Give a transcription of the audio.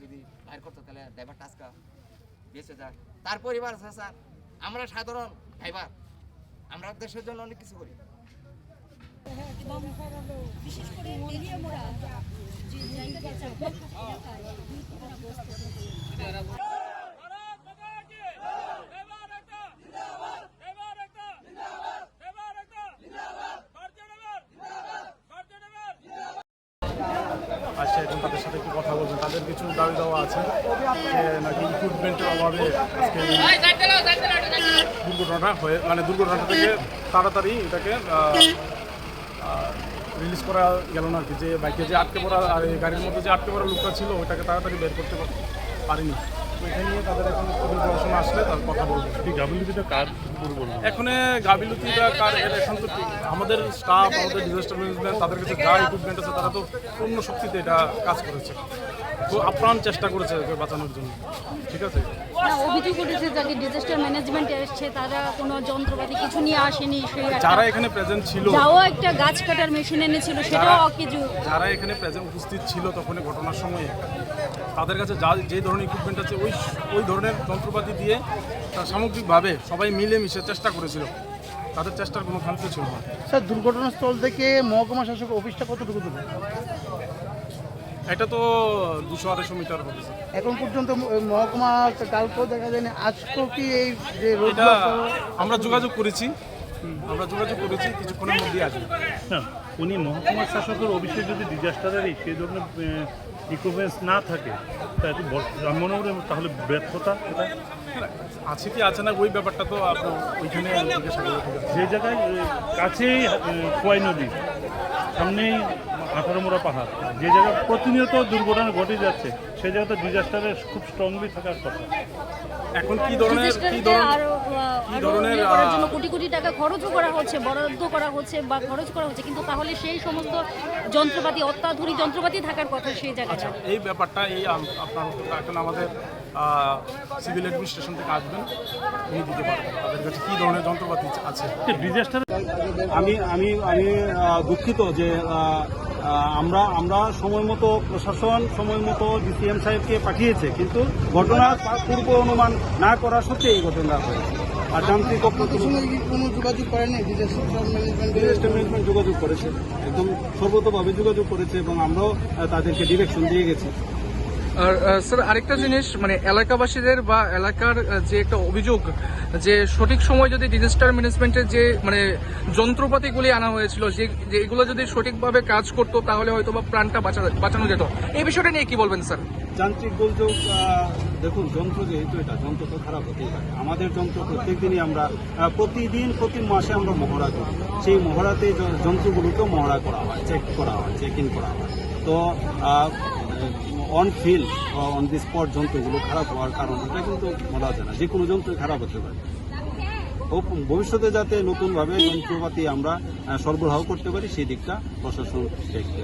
যদি বাইর করতো, তাহলে ড্রাইভারটা আজকে বেঁচে তার পরিবার আছে, স্যার। আমরা সাধারণ ড্রাইভার আমরা দেশের জন্য অনেক কিছু করি। বিশেষ করে এরিয়া মোড়া যে জায়গাটা চাকমা এলাকায় দুর্ঘটনাগ্রস্ত হয়েছে। আসছে এখন তাদের সাথে একটু কথা বলবেন তাদের কিছু দাবি দেওয়া আছে যে নাকি ইকুইপমেন্টের অভাবে আজকে দুর্ঘটনাটা হয়ে মানে দুর্ঘটনাটা থেকে তাড়াতাড়ি এটাকে রিলিজ করা গেল না আর কি। যে বাইকে যে আটকে পড়া আর এই গাড়ির মধ্যে যে আটকে পড়া লোকটা ছিল ওইটাকে তাড়াতাড়ি বের করতে পার- পারিনি। তো নিয়ে তাদের এখন কবির আসলে তার কথা বলব। গাফিলতিটা কার এখানে গাবিলতিটা কার এখন তো আমাদের স্টাফ আমাদের ডিজাস্টার ম্যানেজমেন্ট তাদের কাছে যা ইকুইপমেন্ট আছে তারা তো পূর্ণ শক্তিতে এটা কাজ করেছে। আপ্রাণ চেষ্টা করেছে ওকে বাঁচানোর জন্য। ঠিক আছে? না অভিযোগ উঠেছে যাকে ডিজাস্টার ম্যানেজমেন্ট এসছে তারা কোনো যন্ত্রপাতি কিছু নিয়ে আসেনি সেই যারা এখানে প্রেজেন্ট ছিল যাও একটা গাছ কাটার মেশিন এনেছিল সেটাও যারা- অকেজু। যারা এখানে প্রেজেন্ট উপস্থিত ছিল তখন ঘটনার সময়ে তাদের কাছে যা যে ধরনের ইকুইপমেন্ট আছে ওই ওই ধরনের যন্ত্রপাতি দিয়ে তার সামগ্রিকভাবে সবাই মিলে মিশে চেষ্টা করেছিল। তাদের চেষ্টার কোনো খান্ত ছিল না। স্যার দুর্ঘটনাস্থল থেকে মহকুমা শাসক অফিসটা কতটুকু দূরে এটা তো দুশো আড়াইশো মিটার হবে। এখন পর্যন্ত মহকুমা কালকেও দেখা যায়নি আজকেও কি এই যে এটা আমরা যোগাযোগ করেছি আমরা যোগাযোগ করেছি কিছুক্ষণের মধ্যেই আসবে। না উনি মহকুমা শাসকের অফিসে যদি ডিজাস্টারেরই সেই ধরনের ইকুইপমেন্টস না থাকে তাহলে বর- আমি মনে করি তাহলে ব্যর্থতা এটা আছে কি আছে না ওই ব্যাপারটা তো আপনার ওইখানে যে জায়গায় কাছেই খোয়াই নদী সামনেই আঠারোমোড়া পাহাড়। যে জায়গায় প্রতিনিয়ত দুর্ঘটনা ঘটে যাচ্ছে সেই জায়গাতে ডিজাস্টারের খুব স্ট্রংলি থাকার কথা। এখন কি ধরনের কি ধরনের ধরনের, ইয়ে জন্য কোটি কোটি টাকা খরচও করা হচ্ছে বরাদ্দ করা হচ্ছে বা খরচ করা হচ্ছে কিন্তু তাহলে সেই সমস্ত যন্ত্রপাতি অত্যাধুনিক যন্ত্রপাতি থাকার কথা সেই জায়গাটা এই ব্যাপারটা এই আপনার এখন আমাদের সিভিল অ্যাডমিনিস্ট্রেশন থেকে আসবেন উনি দিতে পারবেন। তাদের কাছে কী ধরনের যন্ত্রপাতি আছে? ডিজাস্টার আমি আমি আমি দুঃখিত যে আমরা আমরা সময় মতো প্রশাসন সময় মতো ডিসিএম সাহেবকে পাঠিয়েছে কিন্তু ঘটনা পূর্ব অনুমান না করা সত্ত্বেও এই ঘটনা হয়েছে। আর যান্ত্রিক যোগাযোগ করেনি? ডিজাস্টার ম্যানেজমেন্ট যোগাযোগ করেছে একদম সর্বতভাবে যোগাযোগ করেছে এবং আমরাও তাদেরকে ডিরেকশন দিয়ে গেছি। আর স্যার আরেকটা জিনিস মানে এলাকাবাসীদের বা এলাকার যে একটা অভিযোগ, যে সঠিক সময় যদি ডিজাস্টার ম্যানেজমেন্টের যে মানে যন্ত্রপাতিগুলি আনা হয়েছিল, যে এগুলো যদি সঠিকভাবে কাজ করতো, তাহলে হয়তো বা প্রাণটা বাঁচা- বাঁচানো যেত। এই বিষয়টা নিয়ে কি বলবেন স্যার যান্ত্রিক গোলযোগ দেখুন, যন্ত্র যেহেতু এটা, যন্ত্র তো খারাপ হতেই পারে। আমাদের যন্ত্র প্রত্যেক আমরা প্রতিদিন, প্রতি মাসে আমরা মহড়া করি। সেই মহড়াতে যন্ত্রগুলোকেও মহড়া করা হয় চেক করা হয় চেক ইন করা হয়। তো on field on the spot যন্ত্রগুলো খারাপ হওয়ার কারণ এটা কিন্তু বলা যায় না যে কোনো যন্ত্র খারাপ হতে পারে ভবিষ্যতে যাতে নতুনভাবে যন্ত্রপাতি আমরা সরবরাহ করতে পারি সেই দিকটা প্রশাসন দেখবে